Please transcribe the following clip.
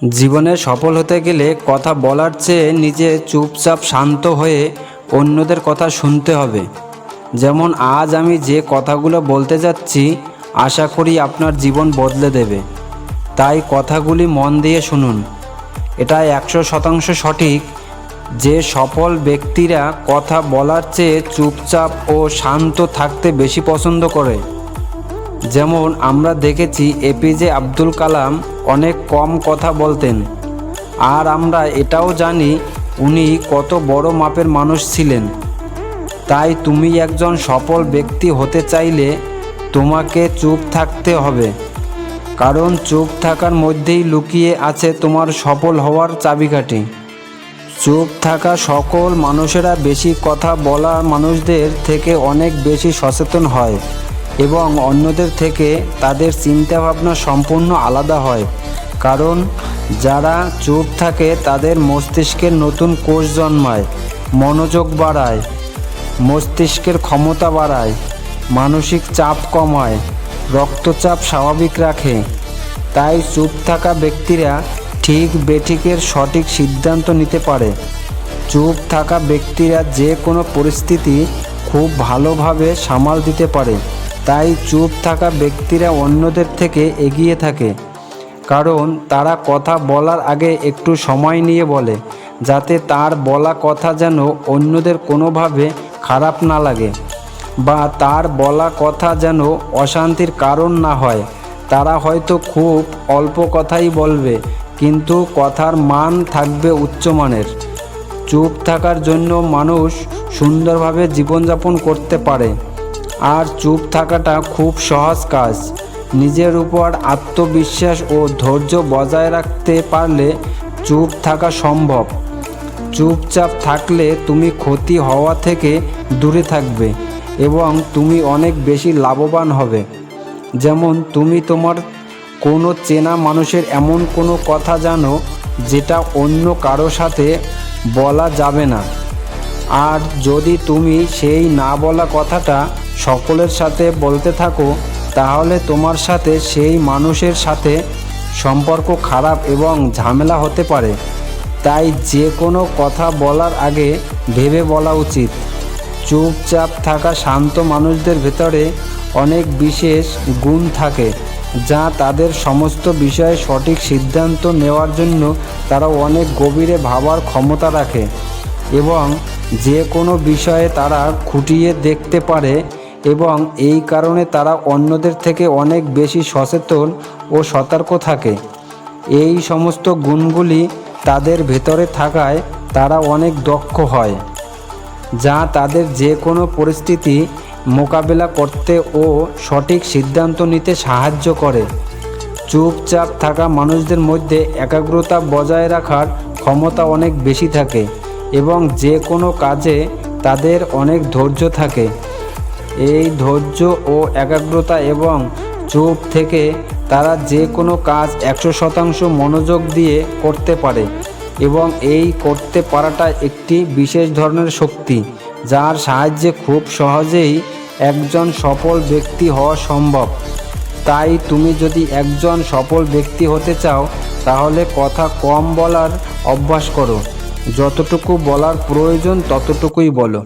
জীবনে সফল হতে গেলে কথা বলার চেয়ে নিজে চুপচাপ শান্ত হয়ে অন্যদের কথা শুনতে হবে। যেমন, আজ আমি যে কথাগুলো বলতে যাচ্ছি, আশা করি আপনার জীবন বদলে দেবে। তাই কথাগুলি মন দিয়ে শুনুন। এটা একশো শতাংশ সঠিক। যে সফল ব্যক্তিরা কথা বলার চেয়ে চুপচাপ ও শান্ত থাকতে বেশি পছন্দ করে যেমন আমরা দেখেছি এপিজে আব্দুল কালাম অনেক কম কথা বলতেন। আর আমরা এটাও জানি উনি কত বড় মাপের মানুষ ছিলেন। তাই তুমি একজন সফল ব্যক্তি হতে চাইলে তোমাকে চুপ থাকতে হবে। কারণ চুপ থাকার মধ্যেই লুকিয়ে আছে তোমার সফল হওয়ার চাবিকাঠি। চুপ থাকা সকল মানুষেরা বেশি কথা বলা মানুষদের থেকে অনেক বেশি সচেতন হয়। এবং অন্যদের থেকে তাদের চিন্তাভাবনা সম্পূর্ণ আলাদা হয়। কারণ যারা চুপ থাকে, তাদের মস্তিষ্কের নতুন কোষ জন্মায়, মনোযোগ বাড়ায়, মস্তিষ্কের ক্ষমতা বাড়ায়, মানসিক চাপ কমায়, রক্তচাপ স্বাভাবিক রাখে। তাই চুপ থাকা ব্যক্তিরা ঠিক বেঠিকের সঠিক সিদ্ধান্ত নিতে পারে। চুপ থাকা ব্যক্তিরা যে কোনো পরিস্থিতি খুব ভালোভাবে সামাল দিতে পারে। তাই চুপ থাকা ব্যক্তিরা অন্যদের থেকে এগিয়ে থাকে। কারণ তারা কথা বলার আগে একটু সময় নিয়ে বলে, যাতে তার বলা কথা যেন অন্যদের কোনোভাবে খারাপ না লাগে বা তার বলা কথা যেন অশান্তির কারণ না হয়। তারা হয়তো খুব অল্প কথাই বলবে, কিন্তু কথার মান থাকবে উচ্চমানের চুপ থাকার জন্য মানুষ সুন্দরভাবে জীবনযাপন করতে পারে। আর চুপ থাকাটা খুব সহজ কাজ। নিজের উপর আত্মবিশ্বাস ও ধৈর্য বজায় রাখতে পারলে চুপ থাকা সম্ভব। চুপচাপ থাকলে তুমি ক্ষতি হওয়া থেকে দূরে থাকবে এবং তুমি অনেক বেশি লাভবান হবে। যেমন, তুমি তোমার কোনো চেনা মানুষের এমন কোনো কথা জানো যেটা অন্য কারও সাথে বলা যাবে না। আর যদি তুমি সেই না বলা কথাটা সকলের সাথে বলতে থাকো, তাহলে তোমার সাথে সেই মানুষের সাথে সম্পর্ক খারাপ এবং ঝামেলা হতে পারে। তাই যে কোনো কথা বলার আগে ভেবে বলা উচিত। চুপচাপ থাকা শান্ত মানুষদের ভেতরে অনেক বিশেষ গুণ থাকে, যা তাদের সমস্ত বিষয়ে সঠিক সিদ্ধান্ত নেওয়ার জন্য তারা অনেক গভীরে ভাবার ক্ষমতা রাখে। এবং যে কোনো বিষয়ে তারা খুঁটিয়ে দেখতে পারে এবং এই কারণে তারা অন্যদের থেকে অনেক বেশি সচেতন ও সতর্ক থাকে। এই সমস্ত গুণগুলি তাদের ভেতরে থাকায় তারা অনেক দক্ষ হয়, যা তাদের যে কোনো পরিস্থিতি মোকাবেলা করতে ও সঠিক সিদ্ধান্ত নিতে সাহায্য করে। চুপচাপ থাকা মানুষদের মধ্যে একাগ্রতা বজায় রাখার ক্ষমতা অনেক বেশি থাকে। এবং যে কোনো কাজে তাদের অনেক ধৈর্য থাকে। এই ধৈর্য ও একাগ্রতা এবং চুপ থেকে তারা যে কোনো কাজ একশো শতাংশ মনোযোগ দিয়ে করতে পারে এবং এই করতে পারাটা একটি বিশেষ ধরনের শক্তি, যার সাহায্যে খুব সহজেই একজন সফল ব্যক্তি হওয়া সম্ভব। তাই তুমি যদি একজন সফল ব্যক্তি হতে চাও, তাহলে কথা কম বলার অভ্যাস করো। যতটুকু বলার প্রয়োজন ততটুকুই বলো।